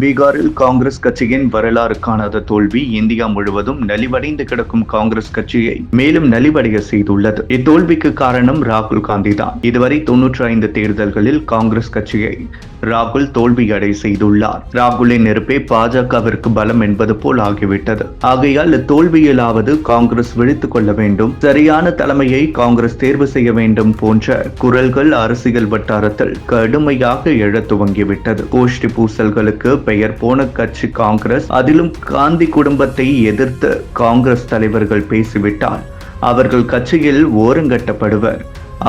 பீகாரில் காங்கிரஸ் கட்சியின் வரலாறு காணாத தோல்வி இந்தியா முழுவதும் நலிவடைந்து கிடக்கும் காங்கிரஸ் கட்சியை மேலும் நலிவடைய செய்துள்ளது. இத்தோல்விக்கு காரணம் ராகுல் காந்தி தான் இதுவரை தொன்னூற்றி ஐந்து தேர்தல்களில் காங்கிரஸ் கட்சியை ராகுல் தோல்வியடை செய்துள்ளார். ராகுலின் நெருப்பே பாஜகவிற்கு பலம் என்பது போல் ஆகிவிட்டது. ஆகையால் தோல்வியிலாவது காங்கிரஸ் விழித்துக் கொள்ள வேண்டும். சரியான தலைமையை காங்கிரஸ் தேர்வு செய்ய வேண்டும் போன்ற குரல்கள் அரசியல் வட்டாரத்தில் கடுமையாக எழத் துவங்கிவிட்டது. கோஷ்டி பூசல்களுக்கு பெயர் போன கட்சி காங்கிரஸ். அதிலும் காந்தி குடும்பத்தை எதிர்த்து காங்கிரஸ் தலைவர்கள் பேசிவிட்டால் அவர்கள் கட்சியில் ஓரங்கட்டப்படுவர்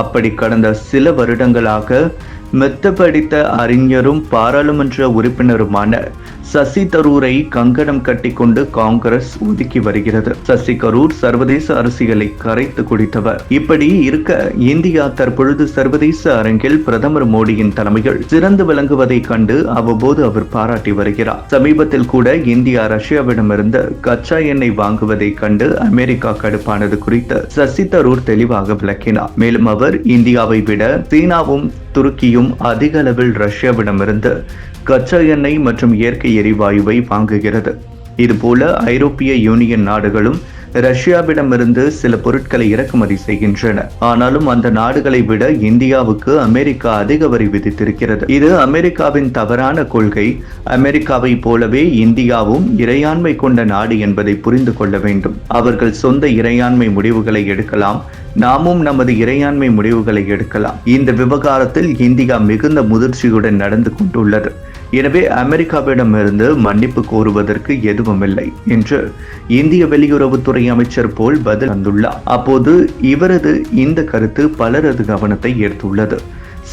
அப்படி கடந்த சில வருடங்களாக மெத்த படித்த அறிஞரும் பாராளுமன்ற உறுப்பினருமான சசி தரூரை கங்கணம் கட்டிக்கொண்டு காங்கிரஸ் ஒதுக்கி வருகிறது. சசி கரூர் சர்வதேச அரசியலை கரைத்து குடித்தவர். இப்படி இருக்க இந்தியா தற்பொழுது சர்வதேச அரங்கில் பிரதமர் மோடியின் தலைமையில் சிறந்து விளங்குவதை கண்டு அவ்வப்போது அவர் பாராட்டி வருகிறார். சமீபத்தில் கூட இந்தியா ரஷ்யாவிடமிருந்து கச்சா எண்ணெய் வாங்குவதை கண்டு அமெரிக்கா கடுப்பானது குறித்து சசி தரூர் தெளிவாக விளக்கினார். மேலும் அவர் இந்தியாவை விட சீனாவும் துருக்கியும் அதிக அளவில் ரஷ்யாவிடமிருந்து கச்சா எண்ணெய் மற்றும் இயற்கை எரிவாயுவை வாங்குகிறது. இதுபோல ஐரோப்பிய யூனியன் நாடுகளும் ரஷ்யாவிடமிருந்து சில பொருட்களை இறக்குமதி செய்கின்றன. ஆனாலும் அந்த நாடுகளை விட இந்தியாவுக்கு அமெரிக்கா அதிக வரி விதித்திருக்கிறது. இது அமெரிக்காவின் தவறான கொள்கை. அமெரிக்காவை போலவே இந்தியாவும் இறையாண்மை கொண்ட நாடு என்பதை புரிந்து கொள்ள வேண்டும். அவர்கள் சொந்த இறையாண்மை முடிவுகளை எடுக்கலாம். நாமும் நமது இறையாண்மை முடிவுகளை எடுக்கலாம். இந்த விவகாரத்தில் இந்தியா மிகுந்த முதிர்ச்சியுடன் நடந்து கொண்டுள்ளது. எனவே அமெரிக்காவிடமிருந்து மன்னிப்பு கோருவதற்கு எதுவுமில்லை என்று இந்திய வெளியுறவுத்துறை அமைச்சர் போல் பதில் வந்துள்ளார். அப்போது இவரது இந்த கருத்து பலரது கவனத்தை ஈர்த்துள்ளது.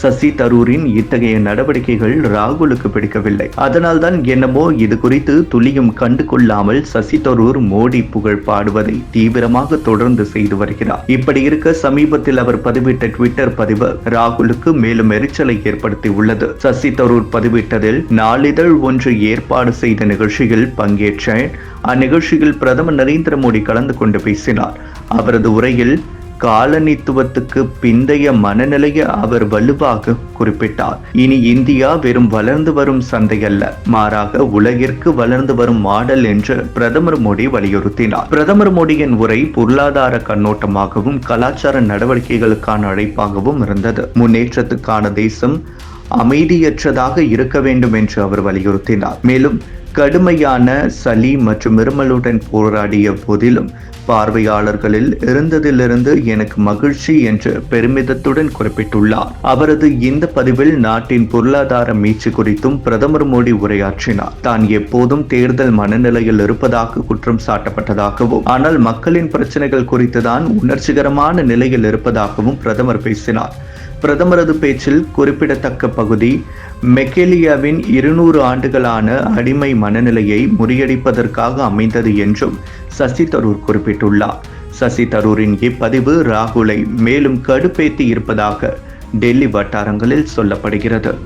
சசி தரூரின் இத்தகைய நடவடிக்கைகள் ராகுலுக்கு பிடிக்கவில்லை. அதனால்தான் என்னமோ இது குறித்து துளியும் கண்டு கொள்ளாமல் சசி தரூர் மோடி புகழ் பாடுவதை தீவிரமாக தொடர்ந்து செய்து வருகிறார். இப்படி இருக்க சமீபத்தில் அவர் பதிவிட்ட ட்விட்டர் பதிவு ராகுலுக்கு மேலும் எரிச்சலை ஏற்படுத்தி உள்ளது. சசி தரூர் பதிவிட்டதில் நாளிதழ் ஒன்று ஏற்பாடு செய்த நிகழ்ச்சியில் பங்கேற்றேன். அந்நிகழ்ச்சியில் பிரதமர் நரேந்திர மோடி கலந்து கொண்டு பேசினார். அவரது உரையில் காலனித்துவத்துக்கு பிந்தைய மனநிலையை அவர் வலுவாக குறிப்பிட்டார். இனி இந்தியா வெறும் வளர்ந்து வரும் சந்தை அல்ல மாறாக உலகிற்கு வளர்ந்து வரும் மாடல் என்று பிரதமர் மோடி வலியுறுத்தினார். பிரதமர் மோடியின் உரை பொருளாதார கண்ணோட்டமாகவும் கலாச்சார நடவடிக்கைகளுக்கான அழைப்பாகவும் இருந்தது. முன்னேற்றத்துக்கான தேசம் அமைதியற்றதாக இருக்க வேண்டும் என்று அவர் வலியுறுத்தினார். மேலும் கடுமையான சளி மற்றும் இருமலுடன் போராடிய போதிலும் பார்வையாளர்களில் இருந்ததிலிருந்து எனக்கு மகிழ்ச்சி என்று பெருமிதத்துடன் குறிப்பிட்டுள்ளார். அவரது இந்த பதிவில் நாட்டின் பொருளாதார மீட்சி குறித்தும் பிரதமர் மோடி உரையாற்றினார். தான் எப்போதும் தேர்தல் மனநிலையில் இருப்பதாக குற்றம் சாட்டப்பட்டதாகவும் ஆனால் மக்களின் பிரச்சனைகள் குறித்துதான் உணர்ச்சிகரமான நிலையில் இருப்பதாகவும் பிரதமர் பேசினார். பிரதமரது பேச்சில் குறிப்பிடத்தக்க பகுதி மெக்கேலியாவின் இருநூறு ஆண்டுகளான அடிமை மனநிலையை முறியடிப்பதற்காக அமைந்தது என்றும் சசி தரூர் குறிப்பிட்டுள்ளார். சசி தரூரின் இப்பதிவு ராகுலை மேலும் கடுப்பேத்தி இருப்பதாக டெல்லி வட்டாரங்களில் சொல்லப்படுகிறது.